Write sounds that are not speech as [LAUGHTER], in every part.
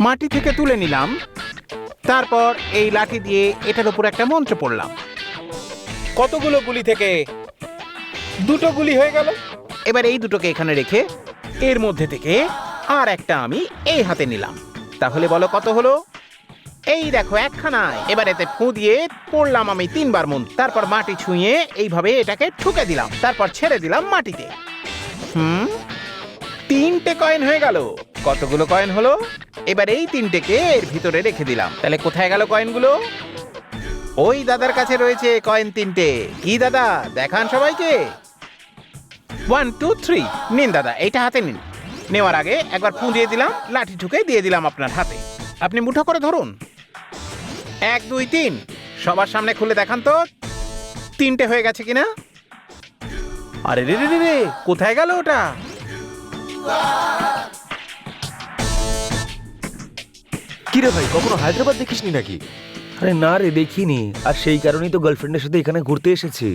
মাটি থেকে তুলে নিলাম। তারপর এই লাঠি দিয়ে এটার উপর একটা মন্ত্র পড়লাম। কতগুলো গুলি থেকে? দুটো গুলি হয়ে গেল। এবার এই দুটোকে এখানে রেখে এর মধ্যে থেকে আর একটা আমি এই হাতে নিলাম। তাহলে বলো কত হলো? এই দেখো একখানায় এবার এতে ফু দিয়ে পড়লাম আমি তিনবার মন। তারপর মাটি ছুঁয়ে এইভাবে এটাকে ঠুকে দিলাম। তারপর ছেড়ে দিলাম মাটিতে। হুম? তিনটে কয়েন হয়ে গেল। কতগুলো কয়েন হলো? এবার এই তিনটেকে এর ভিতরে রেখে দিলাম। তাহলে কোথায় গেল কয়েনগুলো ওই দাদার কাছে রয়েছে কয়েন তিনটে। কি দাদা? দেখান সবাইকে। ওয়ান টু থ্রি নিন দাদা, এইটা হাতে নিন। নেওয়ার আগে একবার ফু দিয়ে দিলাম, লাঠি ঠুকে দিয়ে দিলাম আপনার হাতে। আপনি মুঠো করে ধরুন। এক, দুই, তিন। সবার সামনে খুলে দেখান তো। তিনটে হয়ে গেছে কিনা? আরে রে রে রে রে, কোথায় গেল ওটা? কিরে ভাই কখনো হায়দ্রাবাদ দেখিসনি নাকি? আরে না রে দেখিনি। আর সেই কারণেই তো গার্লফ্রেন্ডের সাথে এখানে ঘুরতে এসেছি।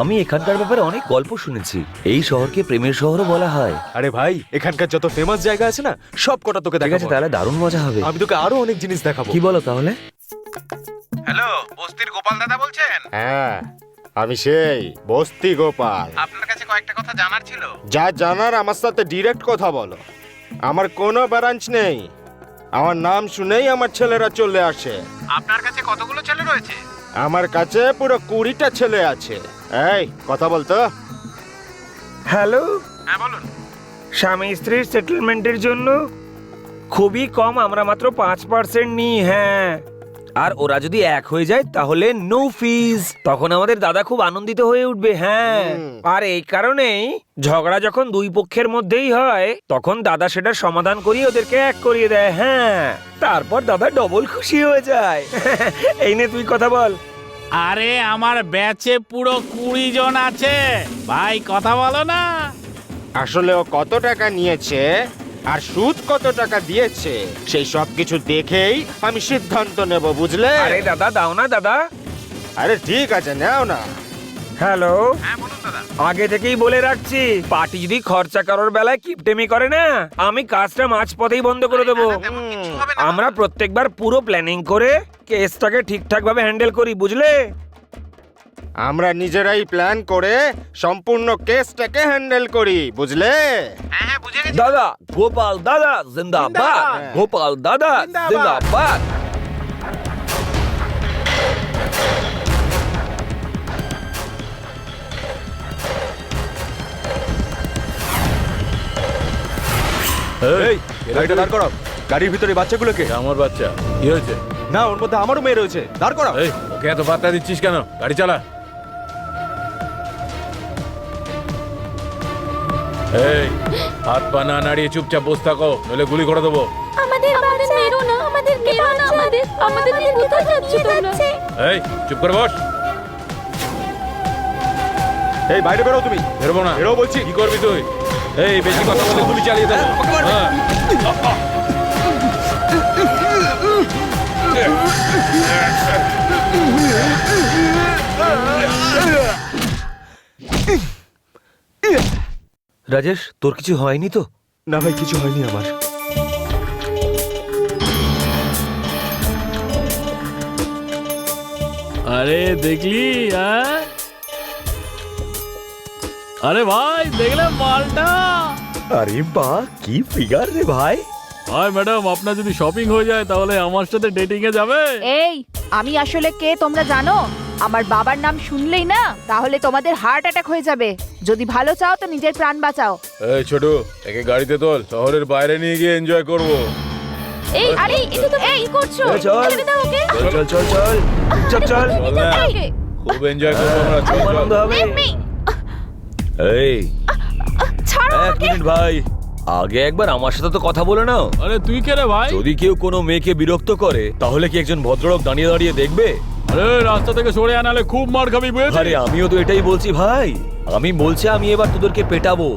আমি এখানকার ব্যাপারে অনেক গল্প শুনেছি। এই শহরকে প্রেমের শহরও বলা হয়। আরে ভাই এখানকার যত ফেমাস জায়গা আছে না সব কটা তোকে ঠিক দেখাবো। আছে তাহলে দারুণ মজা হবে। আমি তোকে আরও অনেক জিনিস দেখাবো। কি বলো তাহলে? হ্যালো বস্তির গোপাল দাদা বলছেন? হ্যাঁ আমি সেই বস্তি গোপাল। আপনার কাছে কয়েকটা কথা জানার ছিল। যা জানার আমার সাথে ডিরেক্ট কথা বলো। আমার কোনো ব্রাঞ্চ নেই। আমার নাম শুনেই আমার ছেলেরা চলে আসে। আপনার কাছে কতগুলো ছেলে রয়েছে? আমার কাছে পুরো কুড়িটা ছেলে আছে। এই কথা বলতো? হ্যালো? হ্যাঁ বলুন। স্বামী স্ত্রীর সেটেলমেন্টের জন্য? খুবই কম আমরা মাত্র পাঁচ পার্সেন্ট নিই হ্যাঁ। আর ওরা যদি এক হয়ে যায় তাহলে নো ফিজ তখন আমাদের দাদা খুব আনন্দিত হয়ে উঠবে হ্যাঁ। আর এই কারণেই ঝগড়া যখন দুই পক্ষের মধ্যেই হয় তখন দাদা সেটার সমাধান করিয়ে ওদেরকে এক করিয়ে দেয় হ্যাঁ। তারপর দাদা ডবল খুশি হয়ে যায়। [LAUGHS] এই নে তুই কথা বল। আরে আমার ব্যাচে পুরো কুড়ি জন আছে। ভাই কথা বলো না। আসলে ও কত টাকা নিয়েছে? আর সুদ কত টাকা দিয়েছে? সেই সব কিছু দেখেই আমি সিদ্ধান্ত নেব বুঝলে? আরে দাদা দাও না দাদা। আরে ঠিক আছে নাও না। হ্যালো? হ্যাঁ বলুন দাদা। আগে থেকেই বলে রাখছি পার্টি যদি খরচা করার বেলায় কিপটেমি করে না আমি কাজটা মাঝপথেই বন্ধ করে দেবো। আমরা প্রত্যেকবার পুরো প্ল্যানিং করে কেসটাকে ঠিকঠাক ভাবে হ্যান্ডেল করি বুঝলে? আমরা নিজেরাই প্ল্যান করে সম্পূর্ণ কেসটাকে হ্যান্ডেল করি বুঝলে? হ্যাঁ হ্যাঁ দাদা গোপাল দাদা জিন্দাবাদ। গোপাল দাদা জিন্দাবাদ। জিন্দাবাদ। এই গাড়িটা দাঁড় করাও। গাড়ির ভিতরে বাচ্চাগুলোকে? আমার বাচ্চা। কি হয়েছে? না ওর মধ্যে আমারও মেয়ে রয়েছে। দাঁড় করাও। এই ওকে এত বার্তা দিচ্ছিস কেন? গাড়ি চালা। এই হাত পা না নাড়িয়ে চুপচাপ বসে থাকো নইলে গুলি করে দেবো আমাদের আমাদের মেরো না আমাদের মেরো না আমাদের আমাদের নিয়ে কোথায় যাচ্ছ তোমরা এই চুপ করে বস এই বাইরে বেরো তুমি বেরোবো না বেরো বলছি কি করবি তুই এই বেশি কথা বলে গুলি চালিয়ে দেবো হ্যাঁ। রাজেশ তোর কিছু হয়নি তো? না ভাই কিছু হয়নি আমার। আরে দেখলি হ্যাঁ? আরে ভাই দেখলে মালটা। আরে বা কি ফিগার রে ভাই। ভাই ম্যাডাম আপনার যদি শপিং হয়ে যায় তাহলে আমার সাথে ডেটিং এ যাবে? এই আমি আসলে কে তোমরা জানো? আমার বাবার নাম শুনলেই না তাহলে তোমাদের হার্ট অ্যাটাক হয়ে যাবে। যদি ভালো চাও তো নিজের প্রাণ বাঁচাও। এই ছোট একে গাড়িতে তোল শহরের বাইরে নিয়ে গিয়ে এনজয় করব। এই আরে এটা তো এই করছ? চল। চল চল চল চল চল খুব এনজয় করব আমরা চল, চল। আনন্দ হবে। এই ছাড়ো এক মিনিট ভাই আগে একবার আমার সাথে তো কথা বলে নাও। আরে তুই কে রে ভাই? যদি কেউ কোনো মেয়েকে বিরক্ত করে তাহলে কি একজন ভদ্রলোক দাঁড়িয়ে দাঁড়িয়ে দেখবে? আরে রাস্তা থেকে সরে আনালে খুব মার খাবি বুঝেছিস? আরে আমিও তো এটাই বলছি ভাই। আমি বলছি আমি এবার তোদেরকে পেটাবো।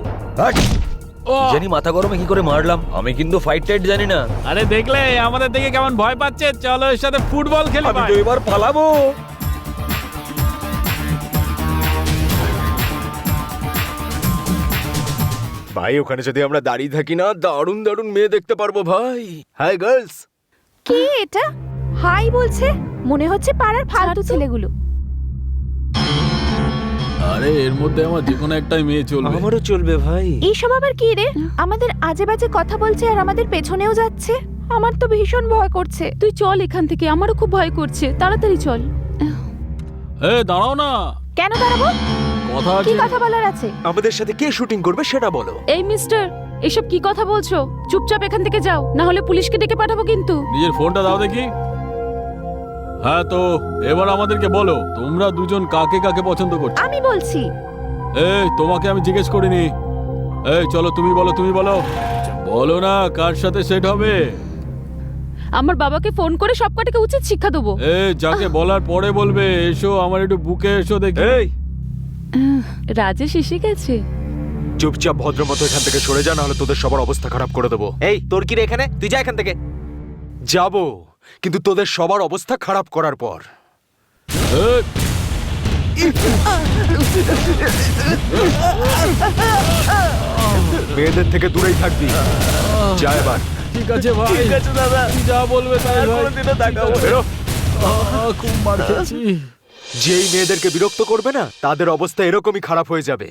ও, জানি মাথা গরমে কি করে মারলাম। আমি কিন্তু ফাইট টাইট জানি না। আরে দেখলে আমাদের দেখে কেমন ভয় পাচ্ছে? চলো এর সাথে ফুটবল খেলি আমি তো এবার পালাবো। ভাই ওখানে যদি আমরা দাঁড়িয়ে থাকি না দারুণ দারুণ মেয়ে দেখতে পারব ভাই। হাই গার্লস কি এটা? হাই বলছে? মনে হচ্ছে পাড়ার ফালতু ছেলেগুলো। আরে এর মধ্যে আমার যে কোনো একটাই মেয়ে চলবে। আমারও চলবে ভাই। এইসব আবার কি রে? আমাদের আজে বাজে কথা বলছে আর আমাদের পেছনেও যাচ্ছে। আমার তো ভীষণ ভয় করছে। তুই চল এখান থেকে আমারও খুব ভয় করছে। তাড়াতাড়ি চল। এ দাঁড়াও না। কেন দাঁড়াবো? কথা কি আছে কথা বলার আছে? আমাদের সাথে কে শুটিং করবে সেটা বলো। এই মিস্টার এসব কি কথা বলছো? চুপচাপ এখান থেকে যাও না হলে পুলিশকে ডেকে পাঠাবো কিন্তু। নিজের ফোনটা দাও দেখি। হ্যাঁ তো এবার আমাদেরকে বলো তোমরা দুজন কাকে কাকে পছন্দ করছ? আমি বলছি। এই তোমাকে আমি জিজ্ঞেস করিনি। এই চলো তুমি বলো তুমি বলো। বলো না কার সাথে সেট হবে? আমার বাবাকে ফোন করে সব কটাকে উচিত শিক্ষা দেবো। এই যাকে বলার পরে বলবে এসো আমার একটু বুকে এসো দেখি। এই। রাজেশ এসে গেছে। চুপচাপ ভদ্র মতো এখান থেকে সরে যা নাহলে তোদের সবার অবস্থা খারাপ করে দেবো। এই তোর কি রে এখানে? তুই যা এখান থেকে। যাব। কিন্তু তোদের সবার অবস্থা খারাপ করার পর। মেয়েদের থেকে দূরেই থাকবি। যা এবার। ঠিক আছে ভাই। ঠিক আছে দাদা। যা বলবে তাই বেরো। খুব মার খেয়েছি। যেই মেয়েদেরকে বিরক্ত করবে না তাদের অবস্থা এরকমই খারাপ হয়ে যাবে।